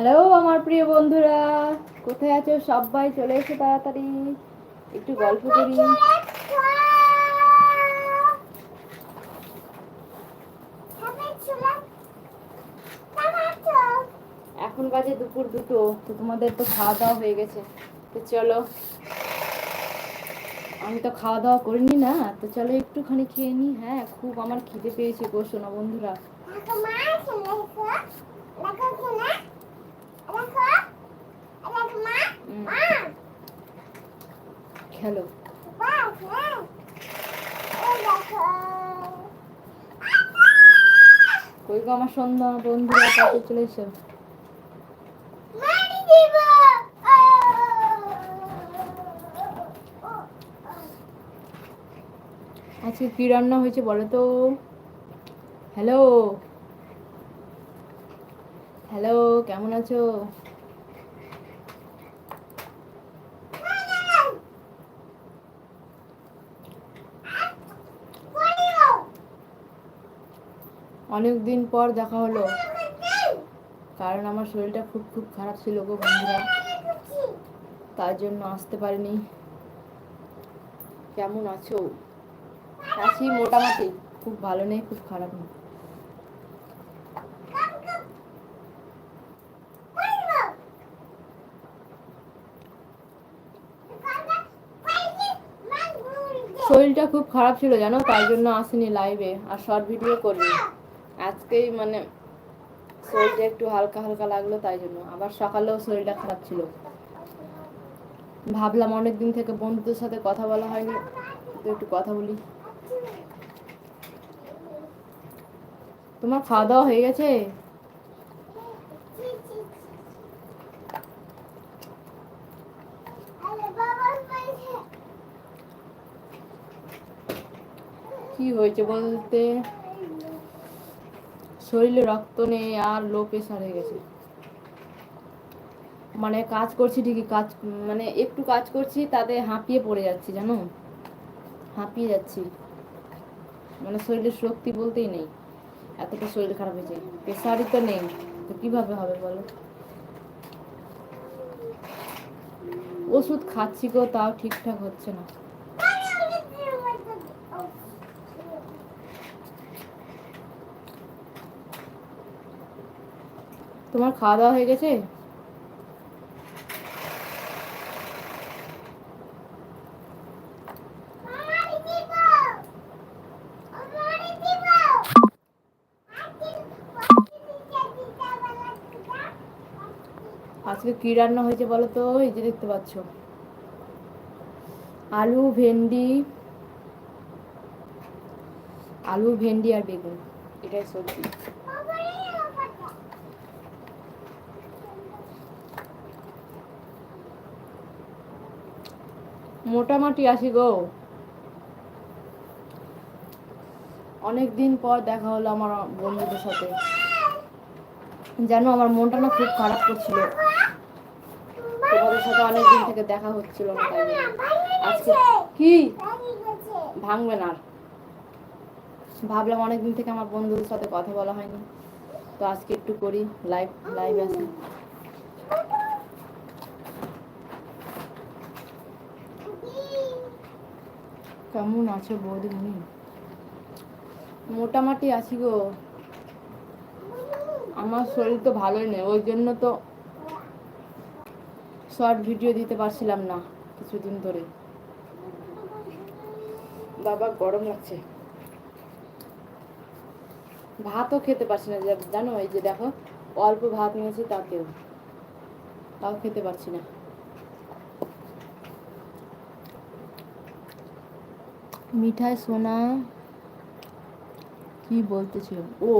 Hello আমার প্রিয় বন্ধুরা। কোথায় আছো? সবাই চলে এসো তাড়াতাড়ি। একটু গল্প করি। এখন বাজে দুপুর দুটো, তো তোমাদের তো খাওয়া দাওয়া হয়ে গেছে। তো চলো। আমি তো খাওয়া দাওয়া করিনি না, তো চলো একটুখানি খেয়ে নিই। হ্যাঁ খুব আমার খিদে পেয়েছে গো, শোনা বন্ধুরা। খেলো। কই গো আমার সন্ধ্যা? বন্ধুরা তাতে চলে এসো। আজকে কি রান্না হয়েছে বলো তো? হ্যালো হ্যালো কেমন আছো? অনেক দিন পর দেখা হলো। কারণ আমার শরীরটা খুব খুব খারাপ ছিল গো বন্ধুরা। তার জন্য আসতে পারিনি। কেমন আছো? আছি মোটামুটি। খুব ভালো নেই, খুব খারাপ নেই। শরীরটা খুব খারাপ ছিল জানো তাই জন্য আসিনি লাইভে আর শর্ট ভিডিও করিনি আজকেই মানে শরীরটা একটু হালকা হালকা লাগল তাই জন্য। আবার সকালেও শরীরটা খারাপ ছিল। ভাবলাম অনেক দিন থেকে বন্ধুদের সাথে কথা বলা হয়নি। তো একটু কথা বলি। তোমার খাওয়া দাওয়া হয়ে গেছে? কি হয়েছে বলতে? শরীরে রক্ত নেই আর লো প্রেশার হয়ে গেছে। মানে কাজ করছি ঠিকই, কাজ মানে একটু কাজ করছি, তাতে হাঁপিয়ে পড়ে যাচ্ছি, জানো? হাঁপিয়ে যাচ্ছি। মানে শরীরের শক্তি বলতেই নেই। এতটা শরীর খারাপ হয়েছে। প্রেশারই তো নেই। তো কীভাবে হবে বলো? ওষুধ খাচ্ছি গো, তাও ঠিকঠাক হচ্ছে না। তোমার খাওয়া দাওয়া হয়ে গেছে? আজকে কি রান্না হয়েছে বলো তো? এই যে দেখতে পাচ্ছ। আলু, ভেন্ডি আলু, ভেন্ডি আর বেগুন। এটাই সবজি। মোটামুটি আসি গো। অনেক দিন পর দেখা হলো আমার বন্ধুদের সাথে। যেন আমার মনটা না খুব খারাপ করছিল। তোমাদের সাথে অনেক দিন থেকে দেখা হচ্ছিল না, তাই আজকে কি? ভাঙবে না। ভাবলাম অনেক দিন থেকে আমার বন্ধুদের সাথে কথা বলা হয়নি। তো আজকে একটু করি লাইভ লাইভ আসি কেমন আছো বৌদিমণি? মোটামুটি আছি গো। আমার শরীর তো ভালোই নেই, ওই জন্য তো শর্ট ভিডিও দিতে পারছিলাম না কিছুদিন ধরে। বাবা গরম লাগছে। ভাতও খেতে পারছি না, জানো এই যে দেখো, অল্প ভাত নিয়েছি তাতেও। তাও খেতে পারছি না। মিঠাই, সোনা, কি বলতেছিল ও,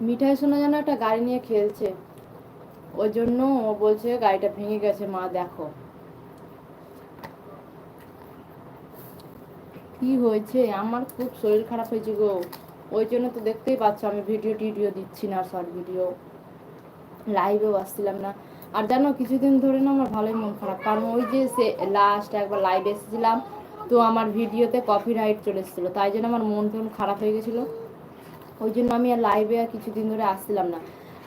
মিঠাই, সোনা যেন একটা গাড়ি নিয়ে খেলছে। ওই জন্য ও বলছে গাড়িটা ভেঙে গেছে, মা দেখো। কি হয়েছে? আমার খুব শরীর খারাপ হয়েছে গো। ওই জন্য তো দেখতেই পাচ্ছ, আমি ভিডিও টিডিও দিচ্ছি না, শর্ট ভিডিও। লাইভেও আসছিলাম না। আর জানো, কিছুদিন ধরে না আমার ভালোই মন খারাপ। কারণ ওই যে সে লাস্ট একবার লাইভ এসেছিলাম তো আমার ভিডিওতে কপিরাইট চলে এসেছিল তাই জন্য আমার মন টন খারাপ হয়ে গেছিল। ওই জন্য আমি আর লাইভে আর কিছুদিন ধরে আসছিলাম না।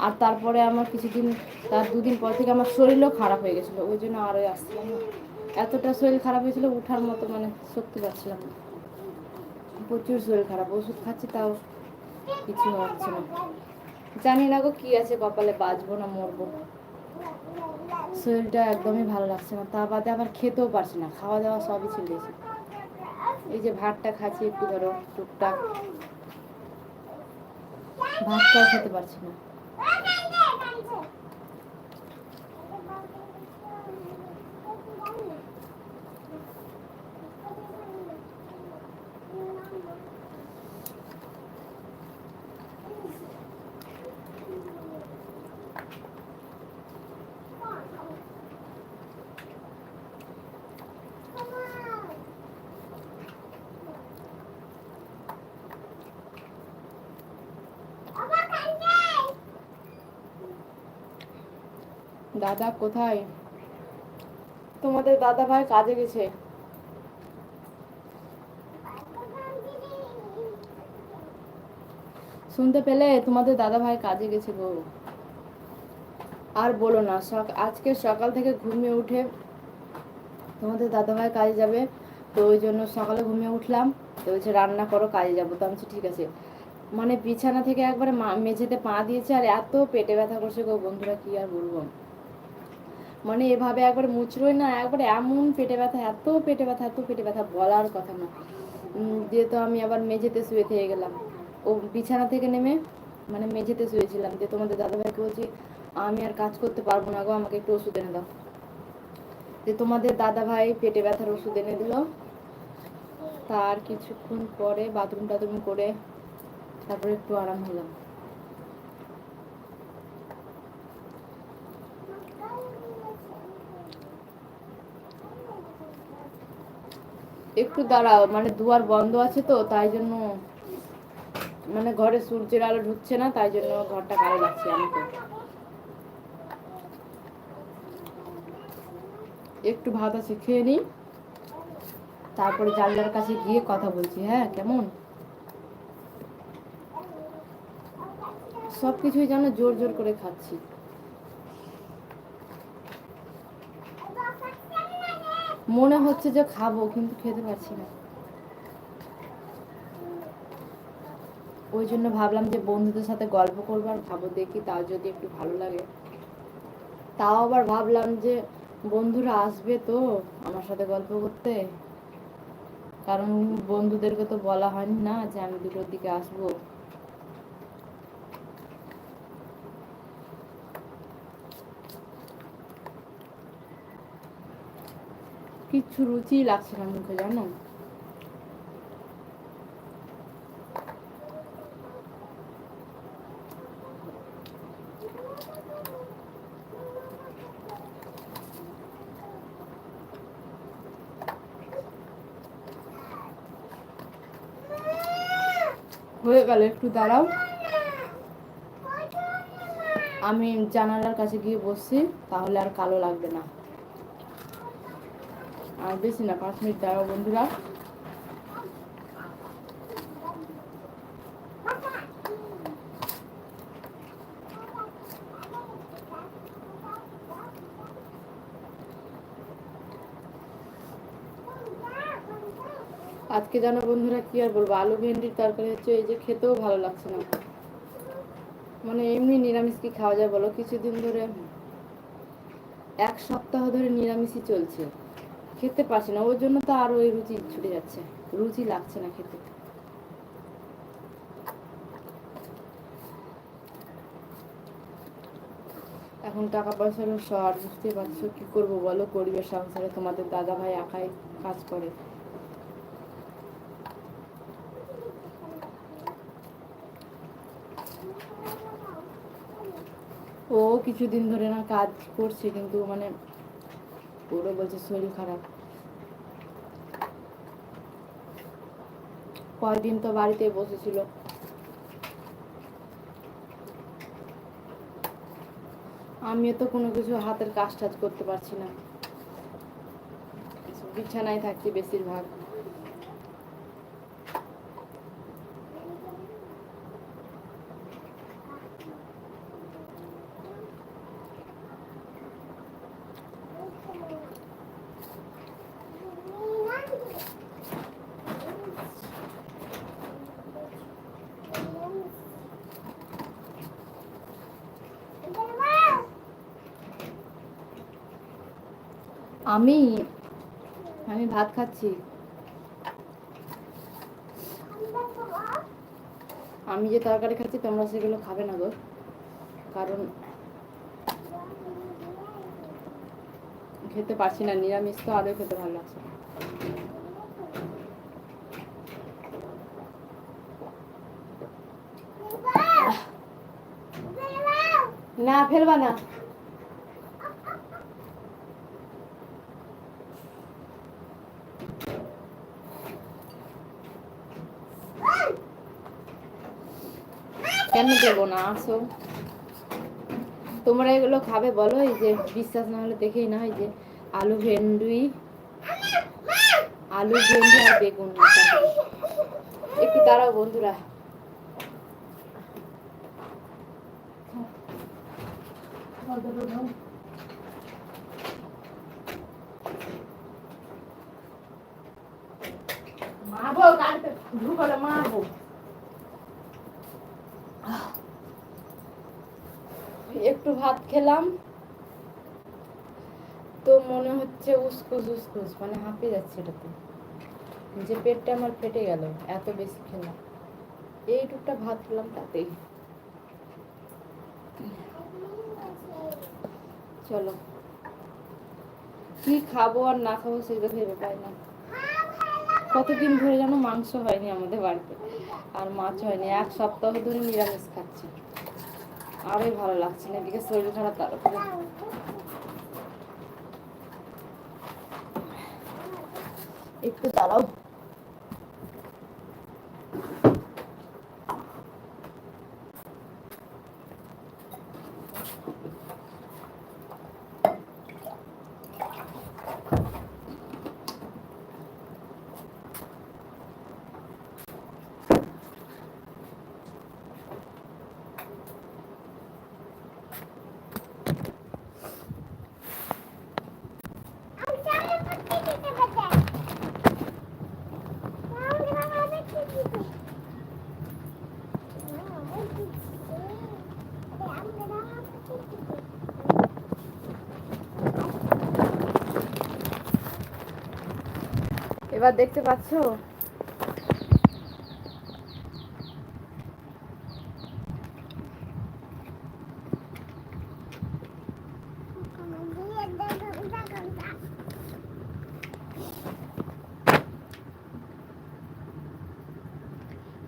আর তারপরে আমার কিছুদিন, তার দুদিন পর থেকে আমার শরীরও খারাপ হয়ে গেছিল, ওই জন্য আরও আসছিলাম না। এতটা শরীর খারাপ হয়েছিল, উঠার মতো মানে শক্তি পাচ্ছিলাম না। প্রচুর শরীর খারাপ, ওষুধ খাচ্ছি তাও কিছু হচ্ছে না। জানি না গো কী আছে কপালে, বাঁচবো না মরবো। শরীরটা একদমই ভালো লাগছে না, তা বাদে আবার খেতেও পারছি না, খাওয়া দাওয়া সবই ছেড়েছি এই যে ভাতটা খাচ্ছি একটু ধরো টুকটাক। ভাতটাও খেতে পারছি না। দাদা কোথায়? তোমাদের দাদা ভাই কাজে গেছে। শুনতে পেলে তোমাদের দাদা ভাই কাজে গেছে গো। আর বলো না আজকে সকাল থেকে ঘুমিয়ে উঠে তোমাদের দাদা ভাই কাজে যাবে, তো ওই জন্য সকালে ঘুমিয়ে উঠলাম, তো বলছে, রান্না করো, কাজে যাব। তো আমি ঠিক আছে। মানে বিছানা থেকে একবারে মেঝেতে পা দিয়েছে, আর এত পেটে ব্যথা করছে গো বন্ধুরা, কি আর বলব? মানে এভাবে একবার মুচড়োই না একবারে এমন পেটে ব্যথা এত পেটে ব্যথা এত পেটে ব্যথা বলার কথা না। উম, দিয়ে তো আমি আবার মেঝেতে শুয়ে থেকে গেলাম। ও বিছানা থেকে নেমে মানে মেঝেতে শুয়েছিলাম যে তোমাদের দাদাভাইকে বলছি আমি আর কাজ করতে পারব না গো আমাকে একটু ওষুধ এনে দাও। যে তোমাদের দাদাভাই পেটে ব্যথার ওষুধ এনে দিল। তার কিছুক্ষণ পরে বাথরুম টাথরুম করে তারপরে একটু আরাম হলাম। একটু দাঁড়াও মানে দুয়ার বন্ধ আছে তো, তাই জন্য মানে ঘরে সূর্যের আলো ঢুকছে না, তাই জন্য ঘরটা কালো লাগছে আমাকে একটু ভাত আছে, খেয়ে নিই। তারপরে জানলার কাছে গিয়ে কথা বলছি হ্যাঁ কেমন? সব কিছুই যেন জোর জোর করে খাচ্ছি। মনে হচ্ছে যে খাব, কিন্তু খেতে পারছি না। ওই জন্য ভাবলাম যে বন্ধুদের সাথে গল্প করব আর খাব, দেখি তাও যদি একটু ভালো লাগে। তাও আবার ভাবলাম যে বন্ধুরা আসবে তো আমার সাথে গল্প করতে। কারণ বন্ধুদেরকে তো বলা হয়নি না যে আমি দুটোর দিকে আসব। রুচি লাগছে না মুখে, জানো? হয়ে গেল, একটু দাঁড়াও। আমি জানালার কাছে গিয়ে বসছি, তাহলে আর কালো লাগবে না। আর বেশি না, পাঁচ মিনিট দাঁড়াও বন্ধুরা। আজকে জানো বন্ধুরা কি আর বলব, আলু ভেন্ডির তরকারি হচ্ছে এই যে খেতেও ভালো লাগছে না। মানে এমনি নিরামিষ কি খাওয়া যায় বলো? কিছুদিন ধরে এক সপ্তাহ ধরে নিরামিষই চলছে। খেতে পারছি না, ওর জন্য তো আরও ওই রুচি ছুটে যাচ্ছে, রুচি লাগছে না খেতে। এখন টাকা পয়সার শর্ট বুঝতে পারছ? কি করব বলো? গরিবের সংসারে তোমাদের দাদা ভাই একাই কাজ করে। ও কিছুদিন ধরে না কাজ করছে, কিন্তু মানে ওরও বলছে, শরীর খারাপ। কয়দিন তো বাড়িতে বসেছিল। আমিও তো কোনো কিছু হাতের কাজ টাজ করতে পারছি না। বিছানায় থাকছি বেশিরভাগ আমি আমি ভাত খাচ্ছি। আমি যে তরকারি খাচ্ছি, তোমরা সেগুলো খাবে না গো। কারণ খেতে পারছি না, নিরামিষ তো আদৌ খেতে ভালো লাগছে। না। ফেলবা না। কেন দেবো না, আসো। তোমরা এগুলো খাবে, বলো এই যে, বিশ্বাস না হলে দেখেই না যে, আলু ভেন্ডি আলু ভেন্ডি আর বেগুন একটু দাঁড়াও বন্ধুরা। মারবো গাড়িতে ঢুকলে মারবো একটু ভাত খেলাম। তো মনে হচ্ছে উসকুস উসকুস মানে হাঁপিয়ে যাচ্ছে এটাতে। যে পেটটা আমার ফেটে গেল, এত বেশি খেলাম। এইটুকটা ভাত খেলাম তাতেই। চলো। কি খাব আর না খাব সেটা ভেবে পাই না। কতদিন ধরে যেন মাংস হয়নি আমাদের বাড়িতে? আর মাছ হয়নি, এক সপ্তাহ ধরে নিরামিষ খাচ্ছি। আরোই ভালো লাগছে না, এদিকে শরীর খারাপ তার উপরে একটু দাঁড়াও। এবার দেখতে পাচ্ছো?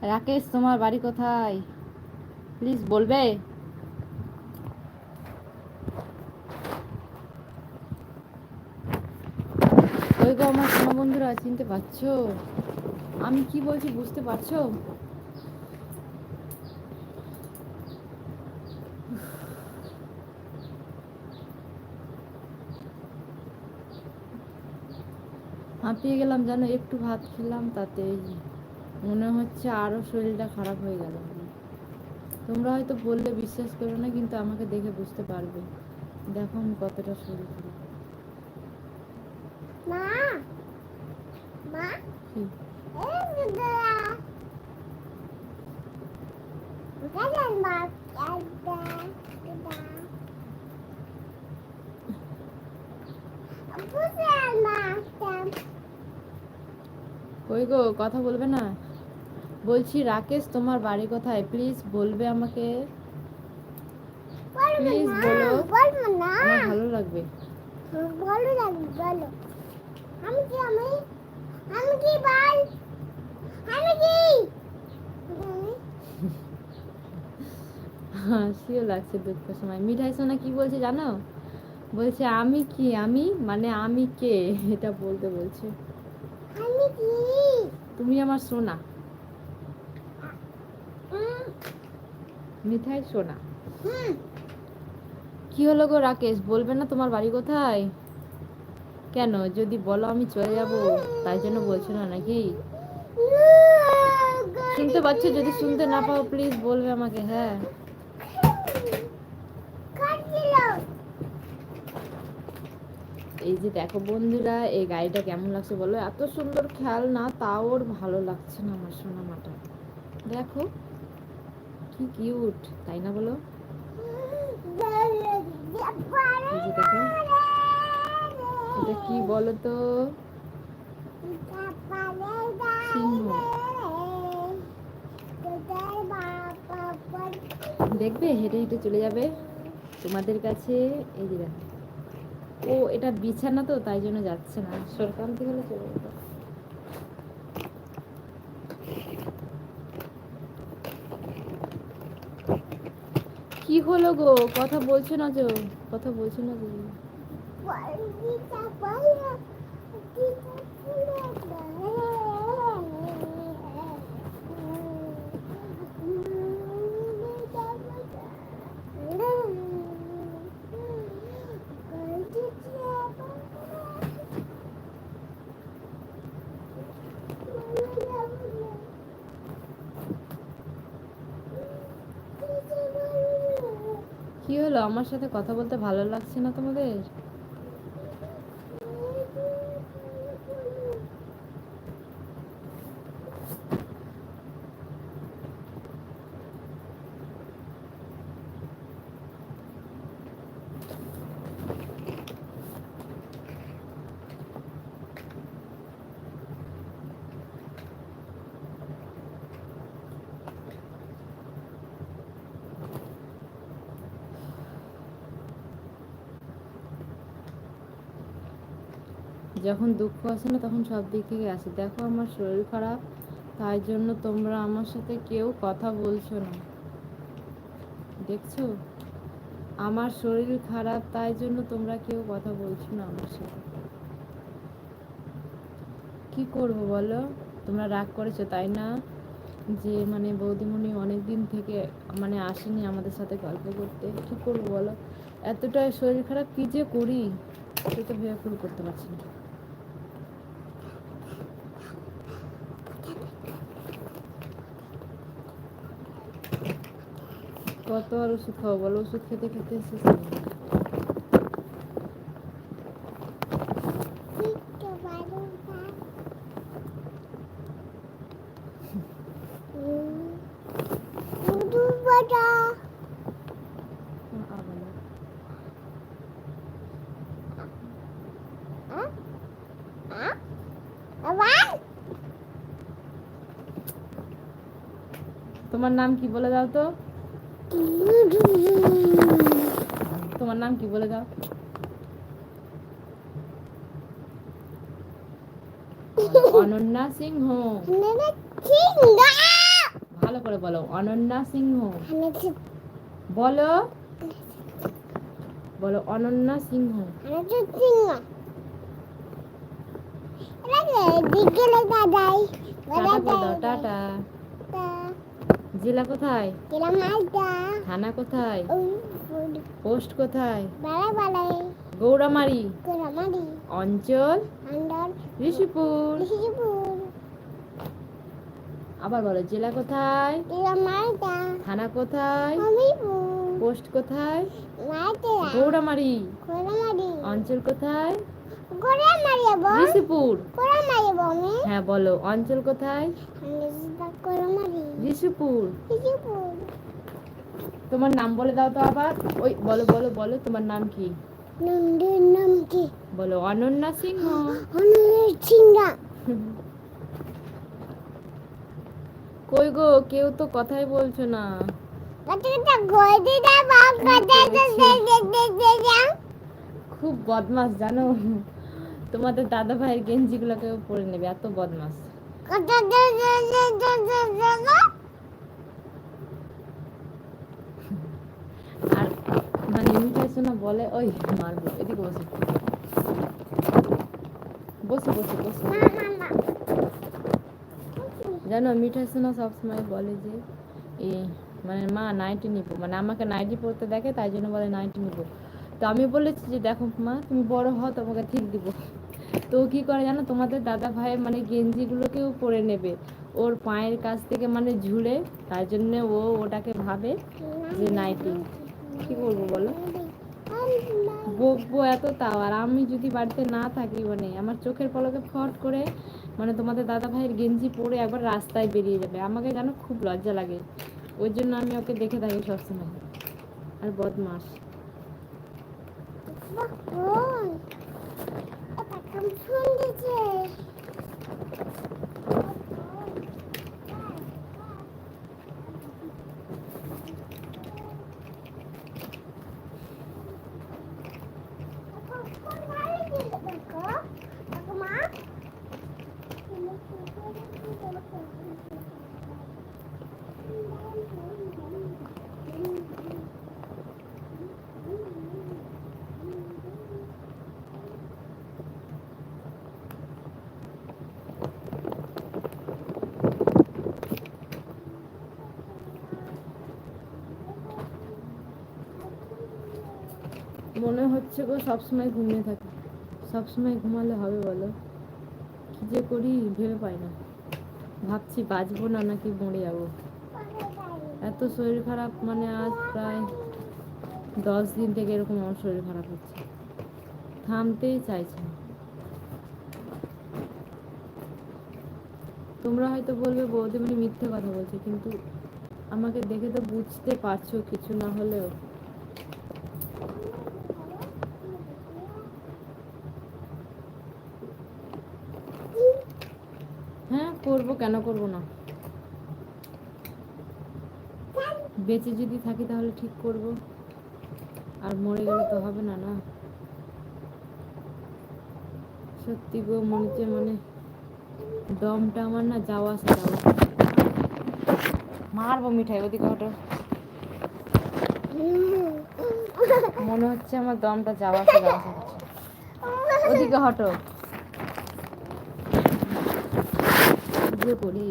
রাকেশ তোমার বাড়ি কোথায়? প্লিজ বলবে ওই গো আমার সোনা বন্ধুরা চিনতে পারছ? আমি কি বলছি বুঝতে পারছ? হাঁপিয়ে গেলাম যেন, একটু ভাত খেলাম তাতে মনে হচ্ছে আরও শরীরটা খারাপ হয়ে গেল। তোমরা হয়তো বললে বিশ্বাস করো না, কিন্তু আমাকে দেখে বুঝতে পারবে। দেখো আমি কতটা শরীর খারাপ মা মা কি? এই বুদরা বুদরা মা দাদা দাদা বুদরা মা দাম কই গো কথা বলবে না? বলছি রাকেশ তোমার বাড়ি কোথায়? প্লিজ বলবে আমাকে। না বলো। বলব না। ভালো লাগবে। বলো লাগবে বলো। আমি কি আমি আমি কি বল? আমি কি? হাসিও লাগছে দুঃখের সময়। মিঠাই সোনা কি বলছে জানো? বলছে আমি কি? আমি? মানে আমি কে? এটা বলতে বলছে। আমি কি? তুমি আমার সোনা। মিঠাই সোনা। কি হলো গো রাকেশ? বলবে না তোমার বাড়ি কোথায়? কেন? যদি বলো আমি চলে যাব, তাই জন্য বলছো না নাকি? শুনতে পাচ্ছ? যদি শুনতে না পাও প্লিজ বলবে আমাকে হ্যাঁ। এই যে দেখো বন্ধুরা, এই গাড়িটা কেমন লাগছে বলো? এত সুন্দর খেয়াল না তাও ভালো লাগছে না আমার সোনা মাটা দেখো, কি কিউট তাই না বলো? দেখো এটা কি বলো তো। দেখবে, হেঁটে হেঁটে চলে যাবে তোমাদের কাছে। এই যে ও, এটা বিছানা তো, তাই জন্য যাচ্ছে না। সরকার থেকে হলে চলে যেত। কি হলো গো? কথা বলছো না যে? কথা বলছো না যে? কি হলো? আমার সাথে কথা বলতে ভালো লাগছে না তোমাদের? যখন দুঃখ আসে না, তখন সব দিক থেকে আসে। দেখো, আমার শরীর খারাপ, তাই জন্য তোমরা আমার সাথে কেউ কথা বলছো না। দেখছ? আমার শরীর খারাপ, তাই জন্য তোমরা কেউ কথা বলছো না আমার সাথে। কি করব বলো? তোমরা রাগ করেছ, তাই না? যে মানে বৌদিমণি অনেক দিন থেকে মানে আসেনি আমাদের সাথে গল্প করতে। কি করব বলো? এতটা শরীর খারাপ, কি যে করি? সেটা ভেবে ফুল করতে পারছি না। কত আর ওষুধ খাব বলো ওষুধ খেতে খেতে শেষ হয়ে যাবে। আ, বলো। তোমার নাম কি বলে দাও তো তোমার নাম কি বলে দাও? অনন্যা সিংহ। ভালো করে বলো অনন্যা সিংহ। বলো বলো অনন্যা সিংহ। টাটা করে দাও টাটা জেলা কোথায় থানা কোথায়? পোস্ট কোথায়? গৌরামারি। অঞ্চল? ঋষিপুর। আবার বলো জেলা কোথায়? থানা কোথায়? পোস্ট কোথায়? গৌরামারি। অঞ্চল কোথায়? ঋষিপুর। হ্যাঁ বলো অঞ্চল কোথায়? ঋষিপুর তোমার নাম বলে দাও তো আবার। ওই বলো বলো বলো তোমার নাম কি? নন্দের নাম কি? বলো অনন্যা সিংহ। অনুরের সিংহা। কই গো কেউ তো কথাই বলছো না। খুব বদমাস জানো? তোমাদের দাদা ভাইয়ের গেঞ্জিগুলোকেও পরে নেবে এত বদমাস। মানে মিঠাই শোনা বলে, ওই মারবো, এদিকে বসে। বসে বসে বসে। জানো মিঠাই শোনা সবসময় বলে যে, এ মানে মা নাইটি নিবো মানে আমাকে নাইটি পরতে দেখে, তাই জন্য বলে নাইটি নিবো। তো আমি বলেছি যে, দেখো মা, তুমি বড় হও, তোমাকে ঠিক দিব। তো কি করে জানো, তোমাদের দাদা ভাইয়ের মানে গেঞ্জিগুলোকেও পরে নেবে। ওর পায়ের কাছ থেকে মানে ঝুলে, তার জন্য ও ওটাকে ভাবে যে, নাইটি। কি বলব বলো? বকবো এত তাও, আর আমি যদি বাড়িতে না থাকি মানে আমার চোখের পলকে ফট করে মানে তোমাদের দাদা ভাইয়ের গেঞ্জি পরে একবার রাস্তায় বেরিয়ে যাবে। আমাকে জানো খুব লজ্জা লাগে। ওই জন্য আমি ওকে দেখে থাকি সবসময়। আর বদমাস। মনে গো সবসময় ঘুমিয়ে থাকি। সবসময় ঘুমালে হবে বলো? কি যে করি ভেবে পাই না। ভাবছি বাঁচবো না নাকি মরে যাব। এত শরীর খারাপ মানে আজ প্রায় দশ দিন থেকে এরকম আমার শরীর খারাপ হচ্ছে। থামতেই চাইছে তোমরা হয়তো বলবে বৌদিমণি মিথ্যে কথা বলছে, কিন্তু আমাকে দেখে তো বুঝতে পারছ কিছু না হলেও হ্যাঁ করব কেন করব না? বেঁচে যদি থাকি তাহলে ঠিক করব। আর মরে গেলে তো হবে না না? সত্যি গো, মনে মানে দমটা আমার না যাওয়া আসা যাওয়া। মারবো মিঠাই ওদিকে হটো মনে হচ্ছে আমার দমটা যাওয়া আসা যাওয়া ওদিকে হটো। কি যে করি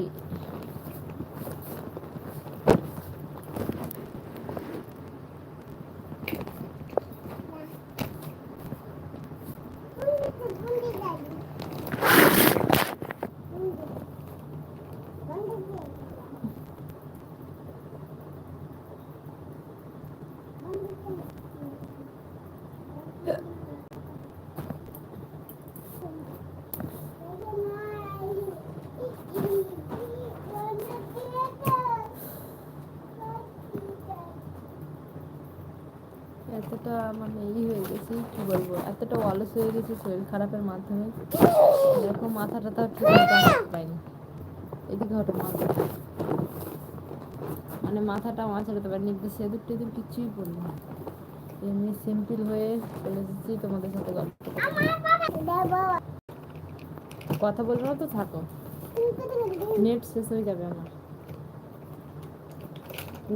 এতটা মানে ই হয়ে গেছি কি বলব এতটা অলস হয়ে গেছি শরীর খারাপের মাধ্যমে। দেখো মাথা টাথা ঠিক পাইনি এদিকে হটো মাথা মানে মাথাটা মাছাড়াতে পারিনি সেদুর টেদুর কিছুই পড়ল পড়িনি এমনি সিম্পল হয়ে চলে এসেছি তোমাদের সাথে গল্প কথা বলব না তো, থাকো। নেট শেষ হয়ে যাবে আমার।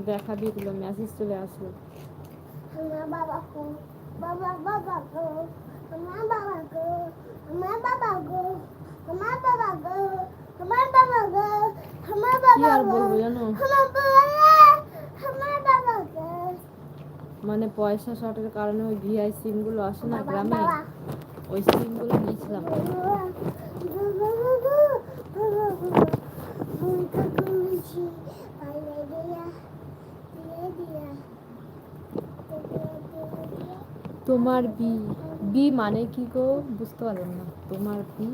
দেখা দিয়ে দিল মেসেজ চলে আসলো। বাবা বাবা বাবা আমার বাবা গো আমার বাবা গো আমার বাবা গো আমার বাবা গো আমার বাবা গো আমার বাবা আমার বাবা গো মানে পয়সা শর্টের কারণে ওই ভিআই সিমগুলো আসে না গ্রামে। ওই সিমগুলো নিয়েছিলাম। তোমার বি বি মানে কি গো? বুঝতে পারলাম না। তোমার বি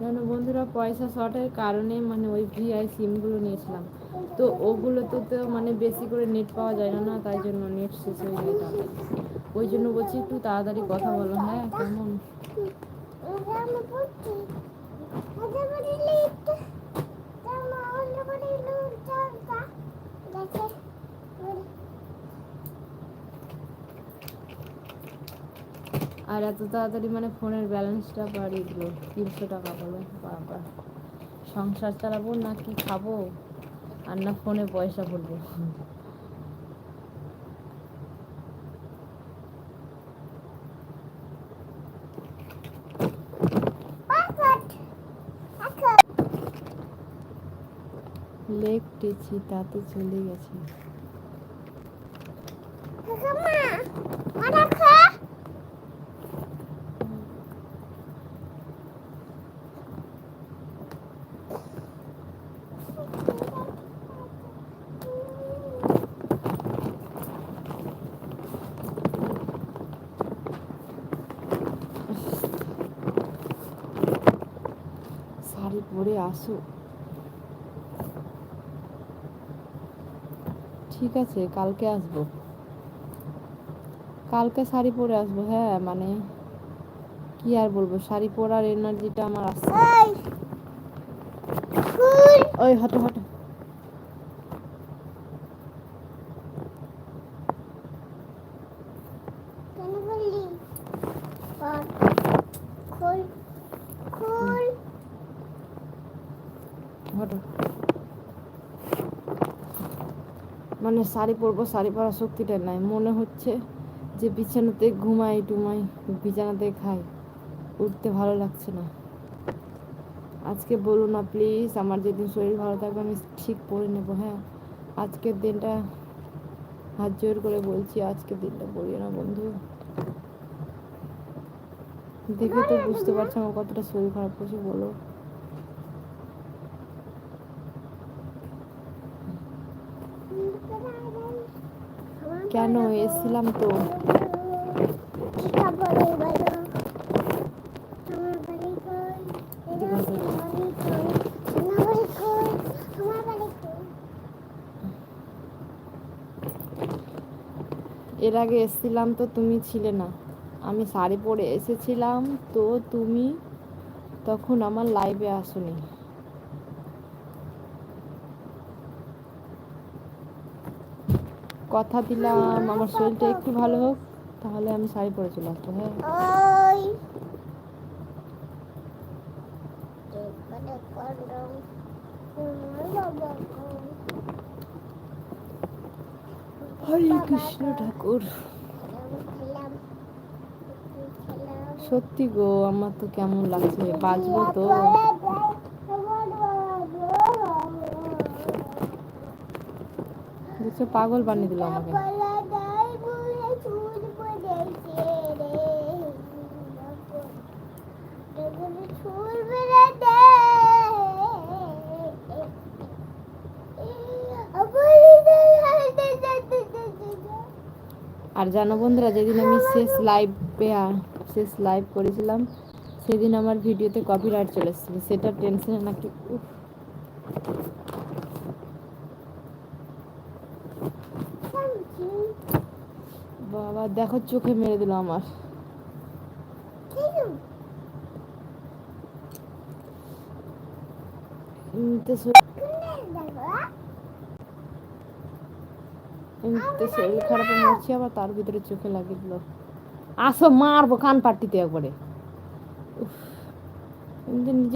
জানো বন্ধুরা, পয়সা শর্টের কারণে মানে ওই ভিআই সিমগুলো নিয়েছিলাম। তো ওগুলো তো মানে বেশি করে নেট পাওয়া যায় না না? তাই জন্য নেট শেষ হয়ে যায় ওই জন্য বলছি, একটু তাড়াতাড়ি কথা বলো হ্যাঁ? কেমন? আর এত তাড়াতাড়ি মানে ফোনের ব্যালেন্সটা বাড়িয়ে দিল তিনশো টাকা বলে, বাবা। সংসার চালাবো না কি খাব? আর না ফোনে পয়সা ভরবো। লেখটেছি তাতে চলে গেছে শাড়ি পরে আসো। ঠিক আছে কালকে আসব। কালকে শাড়ি পরে আসব হ্যাঁ মানে কি আর বলব শাড়ি পরার এনার্জিটা আমার আসছে। ওই হটো হটো কেন বললি আর খুল খুল হটো মানে শাড়ি পরবো, শাড়ি পরার শক্তিটা নাই। মনে হচ্ছে যে বিছানাতে ঘুমাই টুমাই, বিছানাতে খাই। উঠতে ভালো লাগছে না। আজকে বলো না প্লিজ আমার যেদিন শরীর ভালো থাকবে, আমি ঠিক পরে নেব হ্যাঁ? আজকের দিনটা হাত জোর করে বলছি, আজকের দিনটা পড়িও না, বন্ধু। দেখে তো বুঝতে পারছ আমার কতটা শরীর খারাপ করছে, বলো কেন এসেছিলাম তো তারপরে বলো আমার বাড়ি কই এদিকে আসো। আমার বাড়ি কই আমার বাড়ি তো? এর আগে এসেছিলাম তো তুমি ছিলে না। আমি শাড়ি পরে এসেছিলাম তো তুমি তখন আমার লাইভে আসোনি। কথা দিলাম আমার শরীরটা একটু ভালো হোক তাহলে আমি শাড়ি পরে চলে আসব হ্যাঁ। হরে কৃষ্ণ ঠাকুর। সত্যি গো আমার তো কেমন লাগছে বাঁচবো তো। দেখছ পাগল বানিয়ে দিল আমাকে। আর জানো বন্ধুরা, যেদিন আমি শেষ লাইভ শেষ লাইভ করেছিলাম, সেদিন আমার ভিডিওতে কপিরাইট চলে এসেছিল। সেটা টেনশনে নাকি উফ, বাবা দেখো, চোখে মেরে দিল আমার। শরীর- খারাপে মরছি আবার তার ভিতরে চোখে লাগিয়ে দিল। আসো, মারবো কান পাট্টিতে একবারে। এমনিতে নিজে